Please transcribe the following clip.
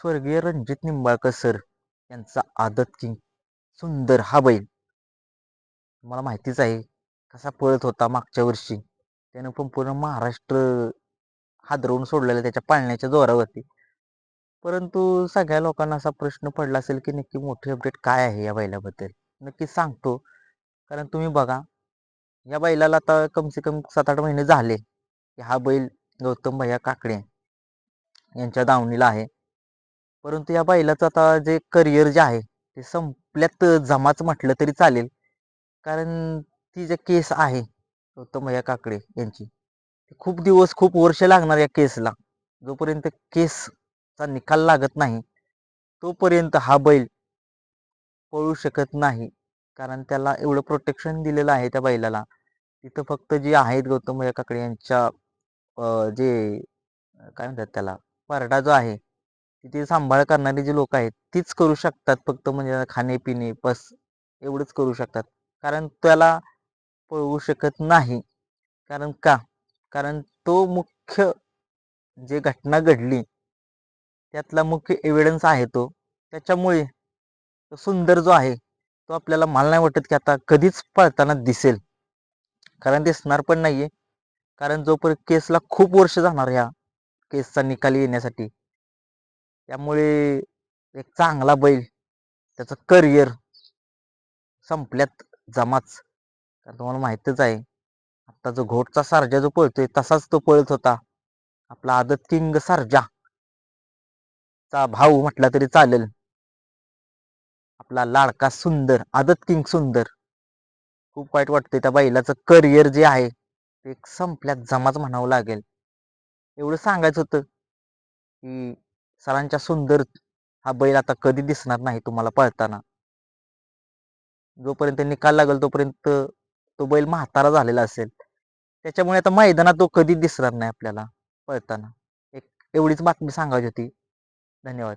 स्वर्गीय रणजित निंबाळकर सर यांचा आदत किंग सुंदर हा बैल. मला माहितीच आहे कसा पळत होता मागच्या वर्षी. त्यानं पण पूर्ण महाराष्ट्र हादरवून सोडलेलं त्याच्या पाळण्याच्या जोरावरती. परंतु सगळ्या लोकांना असा प्रश्न पडला असेल की नक्की मोठी अपडेट काय आहे या बैलाबद्दल? नक्की सांगतो. कारण तुम्ही बघा या बैलाला आता कमसे कम सात आठ महिने झाले की हा बैल गौतम भैया काकडे यांच्या दावणीला आहे. परंतु या बैलाचं आता जे करिअर जे आहे ते संपल्यात जमाच म्हटलं तरी चालेल. कारण ती जे केस आहे गौतम भैया काकडे यांची खूप दिवस खूप वर्ष लागणार या केसला जोपर्यंत केसचा निकाल लागत नाही तोपर्यंत हा बैल पळू शकत नाही. कारण त्याला एवढं प्रोटेक्शन दिलेलं आहे त्या बैलाला. तिथं फक्त जे आहेत गौतम भैया काकडे यांच्या जे काय म्हणतात त्याला परडा जो आहे तिथे सांभाळ करणारी जी लोक आहेत तीच करू शकतात फक्त म्हणजे खाणे पिणे बस एवढंच करू शकतात. कारण त्याला पळवू शकत नाही. कारण का? कारण तो मुख्य जे घटना घडली त्यातला मुख्य एव्हिडन्स आहे तो. त्याच्यामुळे तो सुंदर जो आहे तो आपल्याला मला नाही वाटत की आता कधीच पळताना दिसेल. कारण दिसणार पण नाही आहे कारण जोपर्यंत केसला खूप वर्ष जाणार ह्या केसचा निकाल येण्यासाठी. त्यामुळे एक चांगला बैल त्याचं करिअर संपल्यात जमाच. कारण तुम्हाला माहीतच आहे आत्ता जो घोटचा सारजा जो पळतोय तसाच तो पळत होता. आपला आदत किंग सारजा. चा भाऊ म्हटला तरी चालेल. आपला लाडका सुंदर आदत किंग सुंदर. खूप वाईट वाटतंय त्या बैलाचं करिअर जे आहे ते संपल्यात जमाच म्हणावं लागेल. एवढं सांगायचं होतं की सरांच्या सुंदर हा बैल आता कधी दिसणार नाही तुम्हाला पळताना. जोपर्यंत निकाल लागेल तोपर्यंत तो बैल म्हातारा झालेला असेल. त्याच्यामुळे आता मैदानात तो कधी दिसणार नाही आपल्याला पळताना. एक एवढीच बातमी सांगायची होती. धन्यवाद.